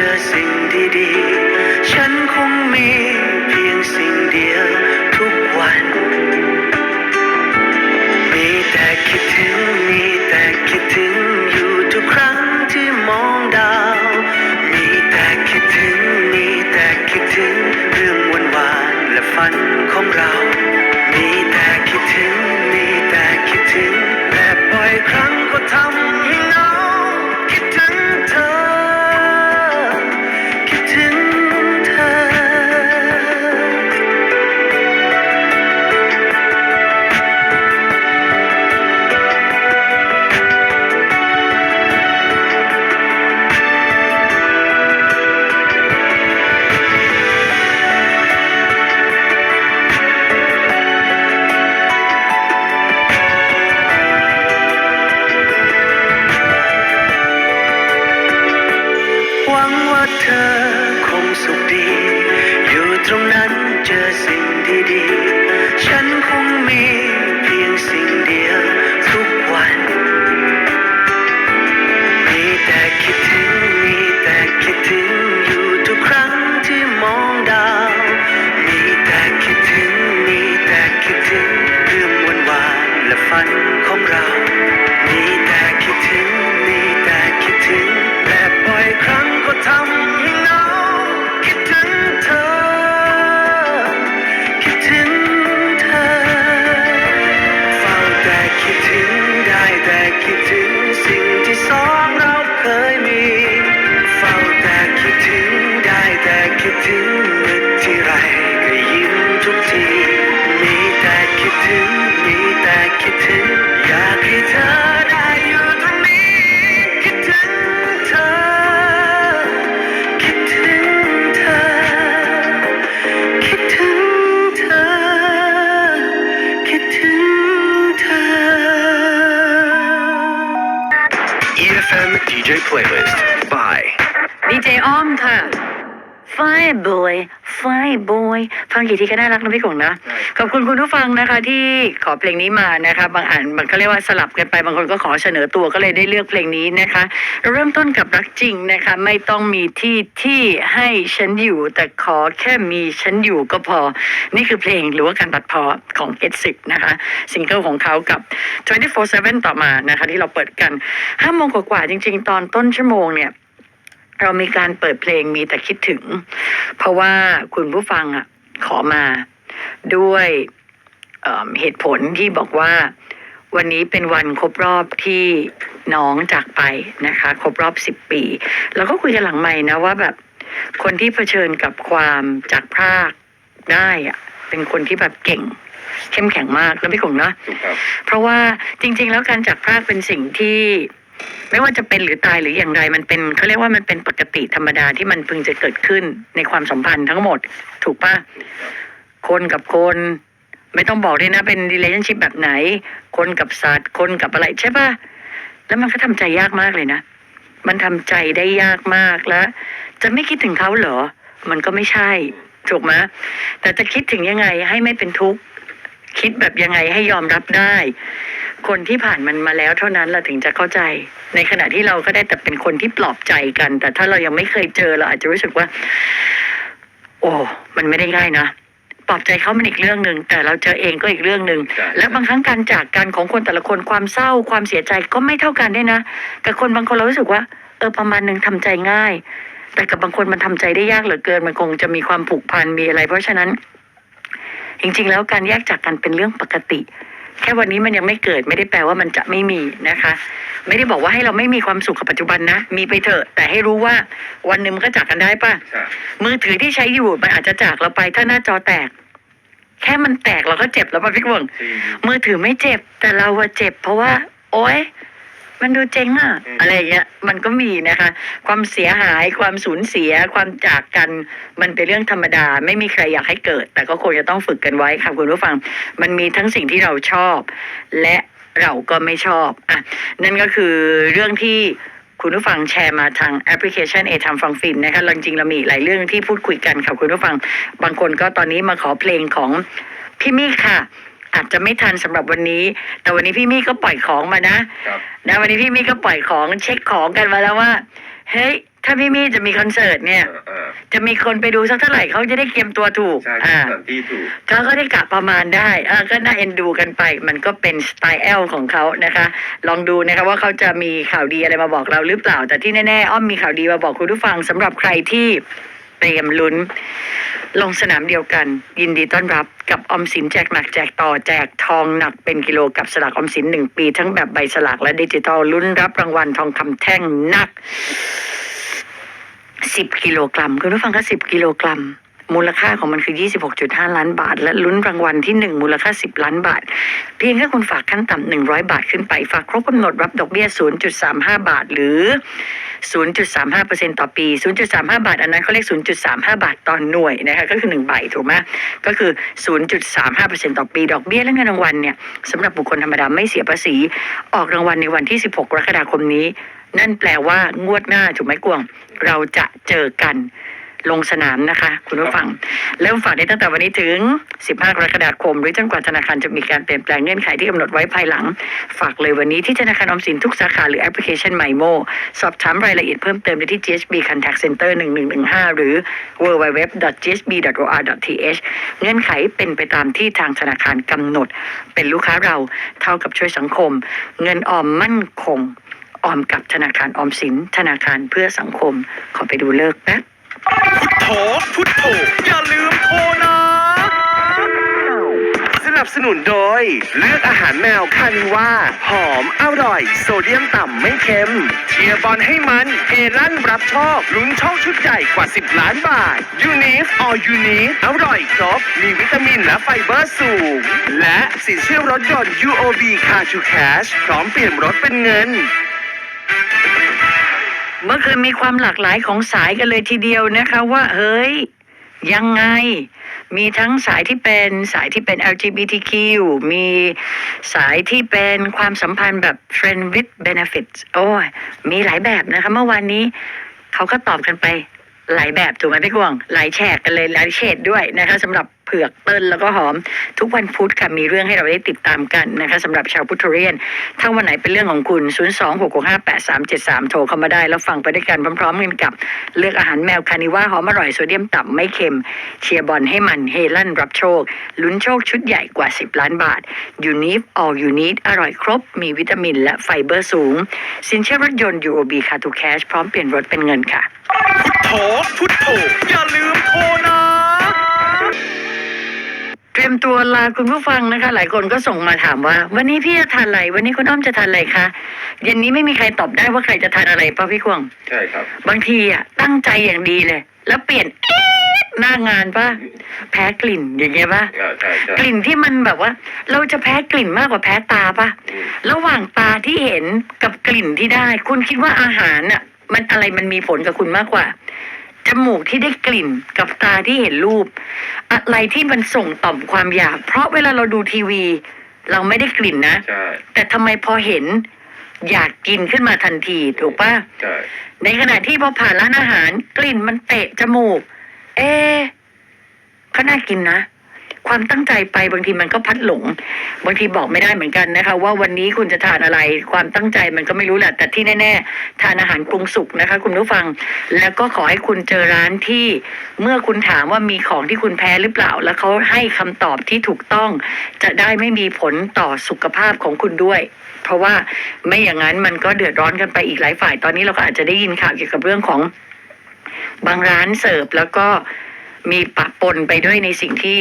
เจอสิ่งดีๆ ฉัน อคงสุขดี อยู่ตรงนั้นเจอสิ่งดีๆ ฉันคงมีเพียงสิ่งเดียว ไฟบอยไฟบอยฟังกี่ทีก็น่ารักนะพี่กงนะ ขอบคุณคุณผู้ฟังนะคะที่ขอเพลงนี้มานะคะ บางอ่านมันก็เรียกว่าสลับกันไป บางคนก็ขอเสนอตัวก็เลยได้เลือกเพลงนี้นะคะเริ่มต้นกับรักจริงนะคะ ไม่ต้องมีที่ที่ให้ฉันอยู่ แต่ขอแค่มีฉันอยู่ก็พอ นี่คือเพลงหรือว่าการตัดพอของเกตสินะคะ ซิงเกิลของเขากับ 24/7 ต่อมานะคะ ที่เราเปิดกันห้าโมงกว่าๆจริง ๆ ตอนต้นชั่วโมงเนี่ย เรามีการเปิดเพลงมีแต่คิดถึง เพราะว่าคุณผู้ฟังอะขอมาด้วยเอิ่มเหตุผลที่บอกว่าวันนี้เป็นวันครบรอบที่น้องจากไปนะคะ ครบรอบสิบปี แล้วก็คุยกันหลังใหม่นะว่าแบบคนที่เผชิญกับความจากพรากได้อะเป็นคนที่แบบเก่ง เข้มแข็งมากแล้วพี่คงเนาะถูกครับเพราะว่าจริง ๆ แล้วการจากพรากเป็นสิ่งที่ ไม่ว่าจะเป็นหรือตายหรืออย่างไร มันเป็นเขาเรียกว่ามันเป็นปกติธรรมดาที่มันพึงจะเกิดขึ้นในความสัมพันธ์ทั้งหมด ถูกปะคนกับคนไม่ต้องบอกด้วยนะเป็น relationship แบบไหน คนกับสัตว์ คนกับอะไรใช่ปะแล้วมันก็ทำใจยากมากเลยนะ มันทำใจได้ยากมากแล้ว จะไม่คิดถึงเขาเหรอ มันก็ไม่ใช่ ถูกไหมแต่จะคิดถึงยังไงให้ไม่เป็นทุกข์ คิดแบบยังไงให้ยอมรับได้ คนที่ผ่านมันมาแล้วเท่านั้นเราถึงจะเข้าใจ ในขณะที่เราก็ได้แต่เป็นคนที่ปลอบใจกัน แต่ถ้าเรายังไม่เคยเจอเราอาจจะรู้สึกว่า โอ้มันไม่ได้ง่ายนะปลอบใจเขามันอีกเรื่องหนึ่งแต่เราเจอเองก็อีกเรื่องหนึ่งใช่และบางครั้งการจากกันของคนแต่ละคนความเศร้าความเสียใจก็ไม่เท่ากันด้วยนะกับคนบางคนเรารู้สึกว่า เออประมาณหนึ่งทำใจง่าย แต่กับบางคนมันทำใจได้ยากเหลือเกินมันคงจะมีความผูกพันมีอะไร เพราะฉะนั้น จริงๆ แล้วการแยกจากกันเป็นเรื่องปกติ แค่วันนี้มันยังไม่เกิดไม่ได้แปลว่ามันจะไม่มีนะคะ ไม่ได้บอกว่าให้เราไม่มีความสุขกับปัจจุบันนะ มีไปเถอะ แต่ให้รู้ว่าวันหนึ่งมันก็จากกันได้ป่ะใช่มือถือที่ใช้อยู่มันอาจจะจากเราไปถ้าหน้าจอแตก แค่มันแตกเราก็เจ็บแล้วป่ะพี่กวงจริงมือถือไม่เจ็บ แต่เราอะเจ็บ เพราะว่า โอ๊ย มันดูเจ๊งอะอืม อะไรอย่างเงี้ยมันก็มีนะคะ ความเสียหายความสูญเสียความจากกันมันเป็นเรื่องธรรมดา ไม่มีใครอยากให้เกิด แต่ก็ควรจะต้องฝึกกันไว้ค่ะคุณผู้ฟัง มันมีทั้งสิ่งที่เราชอบ และเราก็ไม่ชอบอะนั่นก็คือเรื่องที่คุณผู้ฟังแชร์มาทางแอปพลิเคชันเอทามฟังฟินนะคะจริงๆเรามีอีกหลายเรื่องที่พูดคุยกันค่ะคุณผู้ฟัง บางคนก็ตอนนี้มาขอเพลงของพี่มี่ค่ะ อาจจะไม่ทันสำหรับวันนี้ แต่วันนี้พี่มี่ก็ปล่อยของมานะครับนะวันนี้พี่มี่ก็ปล่อยของเช็คของกันมาแล้วว่า เฮ้ยถ้าพี่มี่จะมีคอนเสิร์ตเนี่ยเออเออจะมีคนไปดูสักเท่าไหร่เขาจะได้เตรียมตัวถูกใช่อ่าสถานที่ถูกเขาก็ได้กะประมาณได้อ่าก็น่าเอ็นดูกันไป มันก็เป็นสไตล์แอลของเขานะคะ ลองดูนะคะว่าเขาจะมีข่าวดีอะไรมาบอกเราหรือเปล่า แต่ที่แน่ๆอ้อมมีข่าวดีมาบอกคุณผู้ฟังสำหรับใครที่เตรียมลุ้น ลงสนามเดียวกัน ยินดีต้อนรับกับออมสินแจกหนักแจกต่อแจกทองหนักเป็นกิโลกับสลากออมสินหนึ่งปี ทั้งแบบใบสลากและดิจิตอลลุ้นรับรางวัลทองคำแท่งหนักสิบกิโลกรัมคุณผู้ฟังคะสิบกิโลกรัม มูลค่าของมันคือ 26.5 ล้านบาท และลุ้นรางวัลที่ 1 มูลค่า 10 ล้านบาท เพียงแค่คุณฝากขั้นต่ำ100 บาทขึ้นไป ฝากครบกำหนดรับดอกเบี้ย 0.35 บาท หรือ 0.35%ต่อปี 0.35 บาท อันนั้นเขาเรียก 0.35 บาทต่อหน่วยนะคะก็คือ 1 ใบถูกไหมก็คือ 0.35%ต่อปีดอกเบี้ยและเงินรางวัลเนี่ยสำหรับบุคคลธรรมดาไม่เสียภาษี ออกรางวัลในวันที่ 16 กรกฎาคมนี้ นั่นแปลว่างวดหน้าถูกไหมกวง เราจะเจอกัน ลงสนามนะคะ คุณผู้ฟัง เริ่มฝากได้ตั้งแต่วันนี้ถึง 15 กรกฎาคม หรือจนกว่าธนาคารจะมีการเปลี่ยนแปลงเงื่อนไขที่กำหนดไว้ภายหลัง ฝากเลยวันนี้ที่ธนาคารออมสินทุกสาขาหรือแอปพลิเคชัน m ม m o สอบถามรายละเอียดเพิ่มเติมได้ที่ GSB Contact Center 1115 หรือ www.gsb.or.th เงื่อนไขเป็นไปตามที่ทางธนาคารกำหนด เป็นลูกค้าเราเท่ากับช่วยสังคม เงินออมมั่นคง ออมกับธนาคารออมสิน ธนาคารเพื่อสังคม ขอไปดูเลิกแป๊บ โถพุทโธอย่าลืมโทรนะ สนับสนุนโดย เลือกอาหารแมวคานิว่าหอมอร่อย โซเดียมต่ำไม่เค็ม เชียร์บอลให้มันเฮลั่นรับโชคลุ้นโชคชุดใหญ่กว่า 10 ล้านบาทยูนิฟออยูนิฟอร่อยครบ มีวิตามินและไฟเบอร์สูง และสินเชื่อรถยนต์ UOB Car to Cash พร้อมเปลี่ยนรถเป็นเงิน เมื่อคืนมีความหลากหลายของสายกันเลยทีเดียวนะคะว่าเฮ้ยยังไง มีทั้งสายที่เป็นสายที่เป็น LGBTQ มีสายที่เป็นความสัมพันธ์แบบ friend with benefits โอ้ยมีหลายแบบนะคะ เมื่อวานนี้เขาก็ตอบกันไปหลายแบบถูกไหมพี่กวงหลายแฉกกันเลยหลายเฉดด้วยนะคะสำหรับ เผือกเติ้ลแล้วก็หอม ทุกวันพุธค่ะมีเรื่องให้เราได้ติดตามกันนะคะสำหรับชาวพุทธเรียน ถ้าวันไหนเป็นเรื่องของคุณ 0 2 6 6 5 8 3 7 3 โทรเข้ามาได้ แล้วฟังไปด้วยกันพร้อมๆกันกับ เลือกอาหารแมวคานิว่าหอมอร่อยโซเดียมต่ำไม่เค็ม เชียร์บอลให้มันเฮลั่นรับโชค ลุ้นโชคชุดใหญ่กว่า 10 ล้านบาทยูนิฟออลยูนิ d อร่อยครบ มีวิตามิน และไฟเบอร์สูง สินเชื่อรถยนต์ UOB Car to Cash พร้อมเปลี่ยนรถเป็นเงินค่ะโถพุทโธอย่าลืมโทรนะ ตรียมตัวลาคุณผู้ฟังนะคะ หลายคนก็ส่งมาถามว่า วันนี้พี่จะทานอะไร วันนี้คุณอ้อมจะทานอะไรคะเย็นนี้ไม่มีใครตอบได้ว่าใครจะทานอะไรป่ะพี่ควงใช่ครับ บางทีอะตั้งใจอย่างดีเลย แล้วเปลี่ยนเอ๊ะหน้างานป่ะแพ้กลิ่นอย่างเงี้ยป่ะอ่าใช่ใช่กลิ่นที่มันแบบว่า เราจะแพ้กลิ่นมากกว่าแพ้ตาป่ะอืมระหว่างตาที่เห็นกับกลิ่นที่ได้ คุณคิดว่าอาหารน่ะ มันอะไรมันมีผลกับคุณมากกว่า จมูกที่ได้กลิ่นกับตาที่เห็นรูป อะไรที่มันส่งต่อมความอยาก เพราะเวลาเราดูทีวี เราไม่ได้กลิ่นนะ ใช่แต่ทำไมพอเห็น อยากกินขึ้นมาทันทีถูกปะใช่ในขณะที่พอผ่านร้านอาหาร กลิ่นมันเตะจมูก เอ๊ะก็น่ากินนะ ความตั้งใจไปบางทีมันก็พัดหลง บางทีบอกไม่ได้เหมือนกันนะคะ ว่าวันนี้คุณจะทานอะไรความตั้งใจมันก็ไม่รู้แหละแต่ที่แน่ๆ ทานอาหารปรุงสุกนะคะ คุณผู้ฟัง แล้วก็ขอให้คุณเจอร้านที่เมื่อคุณถามว่ามีของที่คุณแพ้หรือเปล่า แล้วเขาให้คำตอบที่ถูกต้อง จะได้ไม่มีผลต่อสุขภาพของคุณด้วย เพราะว่าไม่อย่างนั้นมันก็เดือดร้อนกันไปอีกหลายฝ่าย ตอนนี้เราก็อาจจะได้ยินข่าวเกี่ยวกับเรื่องของบางร้านเสิร์ฟแล้วก็ มีปะปนไปด้วยในสิ่งที่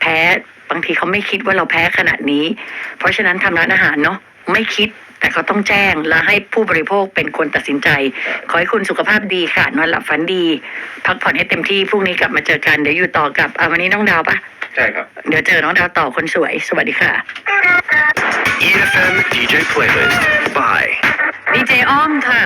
แพ้บางทีเขาไม่คิดว่าเราแพ้ขนาดนี้ เพราะฉะนั้นทำร้านอาหารเนาะไม่คิดแต่เขาต้องแจ้งและให้ผู้บริโภคเป็นคนตัดสินใจ ขอให้คุณสุขภาพดีค่ะ นอนหลับฝันดี พักผ่อนให้เต็มที่พรุ่งนี้กลับมาเจอกันเดี๋ยวอยู่ต่อกับวันนี้น้องดาวปะใช่ครับ เดี๋ยวเจอน้องดาวต่อคนสวย สวัสดีค่ะ EFM DJ Playlist by DJ อ้อมค่ะ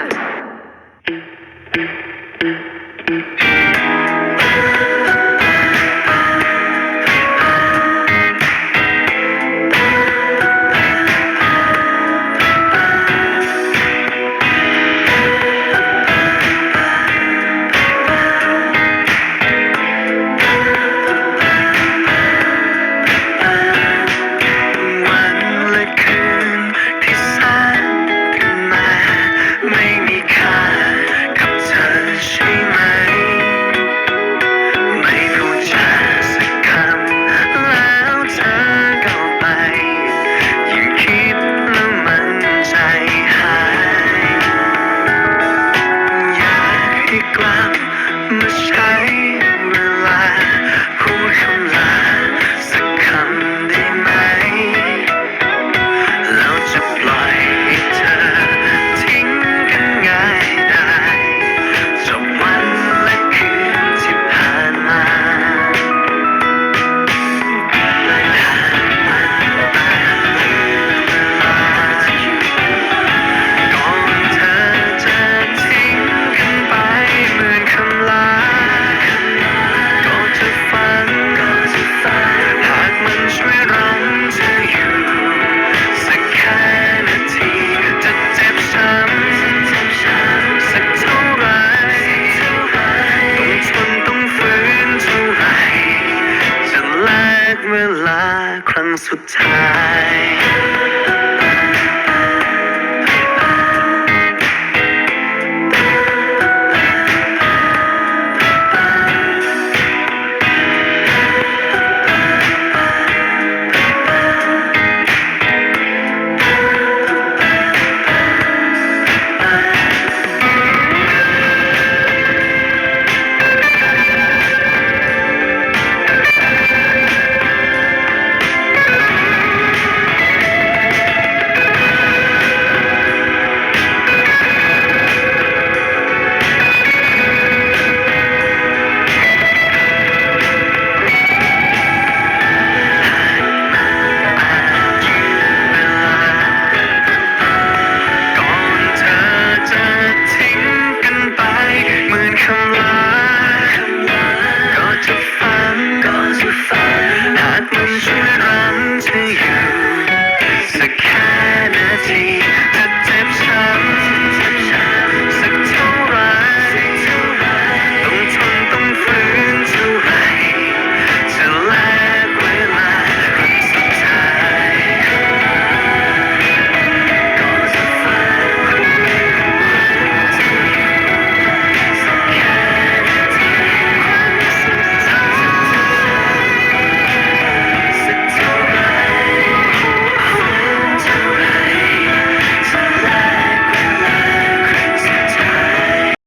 ground. เวลาครั้งสุดท้าย